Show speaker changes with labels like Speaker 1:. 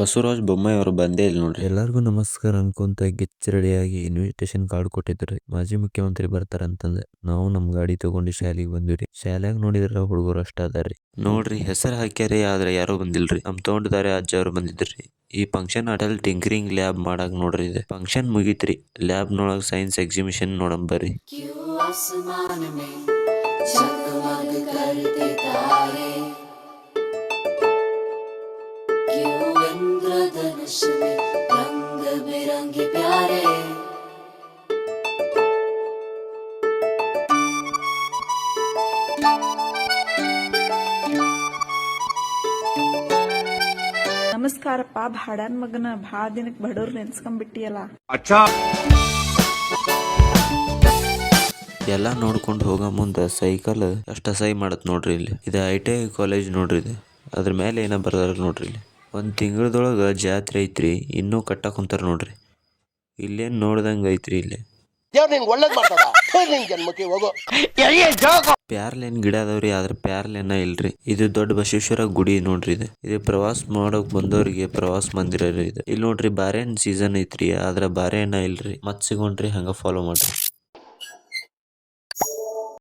Speaker 1: ಬಸವರಾಜ ಬೊಮ್ಮಾಯಿ ಅವರು ಬಂದೇ ಇಲ್ಲ ನೋಡ್ರಿ.
Speaker 2: ಎಲ್ಲರಿಗೂ ನಮಸ್ಕಾರ ಅನ್ಕೊಂತ ಗಿಚ್ಚ ರೆಡಿಯಾಗಿ ಇನ್ವಿಟೇಷನ್ ಕಾರ್ಡ್ ಕೊಟ್ಟಿದ್ರಿ ಮಾಜಿ ಮುಖ್ಯಮಂತ್ರಿ ಬರ್ತಾರಂತಂದ ನಾವು ನಮ್ ಗಾಡಿ ತಗೊಂಡು ಶಾಲೆಗೆ ಬಂದಿವ್ರಿ. ಶಾಲ್ಯಾಗ ನೋಡಿದ್ರ ಹುಡುಗರು ಅಷ್ಟ ಅದಾರ್ರಿ.
Speaker 1: ನೋಡ್ರಿ ಹೆಸರು ಹಾಕ್ಯಾರಿ ಆದ್ರೆ ಯಾರು ಬಂದಿಲ್ರಿ. ನಮ್ ತಗೊಂಡಿದಾರೆ ಅಜ್ಜ ಅವ್ರು ಬಂದಿದ್ರಿ. ಈ ಫಂಕ್ಷನ್ ಅಟಲ್ ಟಿಂಕರಿಂಗ್ ಲ್ಯಾಬ್ ಮಾಡಕ್ ನೋಡ್ರಿ ಇದೆ. ಫಂಕ್ಷನ್ ಮುಗಿತ್ರಿ. ಲ್ಯಾಬ್ ನೊಳಗ್ ಸೈನ್ಸ್ ಎಕ್ಸಿಬಿಷನ್ ನೋಡಂ ಬರ್ರಿ.
Speaker 3: इंद्रधनुष में रंग बिरंगे प्यारे
Speaker 4: ನಮಸ್ಕಾರಪ್ಪ ಭಾಡ್ಯಾನ್ ಮಗನ ಭಾಳ ದಿನಕ್ಕೆ ಬಡವ್ರು ನೆನ್ಸ್ಕೊಂಡ್ಬಿಟ್ಟಿಯಲ್ಲ
Speaker 1: ಎಲ್ಲಾ ನೋಡ್ಕೊಂಡು ಹೋಗೋ ಮುಂದ ಸೈಕಲ್ ಅಷ್ಟ ಸೈ ಮಾಡತ್ ನೋಡ್ರಿ ಇಲ್ಲಿ ಇದು ಐ ಟಿ ಐ ಕಾಲೇಜ್ ನೋಡ್ರಿ ಇದು ಅದ್ರ ಮೇಲೆ ಏನ ಬರ್ದಾರ ನೋಡ್ರಿ ಇಲ್ಲಿ ಒಂದ್ ತಿಂಗಳದೊಳಗೆ ಜಾತ್ರೆ ಐತ್ರಿ ಇನ್ನೂ ಕಟ್ಟಕ್ಕೆ ಕುಂತಾರ ನೋಡ್ರಿ. ಇಲ್ಲೇನ್ ನೋಡ್ದಂಗೆ ಐತ್ರಿ ಇಲ್ಲಿ.
Speaker 5: ದೇವ್ರು ನಿಂಗೆ ಒಳ್ಳೇದು ಮಾಡ್ತದ ನಿನ್ ಜನ್ಮಕ್ಕೆ ಹೋಗು.
Speaker 1: ಪ್ಯಾರ್ಲೇನ್ ಗಿಡ ಅದಾವ್ರಿ ಆದ್ರೆ ಪ್ಯಾರ್ಲೇನ ಇಲ್ರಿ. ಇದು ದೊಡ್ಡ ಬಸವೇಶ್ವರ ಗುಡಿ ನೋಡ್ರಿ ಇದು. ಇದು ಪ್ರವಾಸ ಮಾಡೋಕ್ ಬಂದವರಿಗೆ ಪ್ರವಾಸ ಮಂದಿರ ರೀ ಇದು. ಇಲ್ಲಿ ನೋಡ್ರಿ ಬಾರೇನ್ ಸೀಸನ್ ಐತ್ರಿ ಆದ್ರೆ ಬಾರೆಹಣ್ಣ ಇಲ್ರಿ. ಮತ್ ಸಿಗೋಣ್ರಿ ಹಂಗ ಫಾಲೋ ಮಾಡ್ರಿ.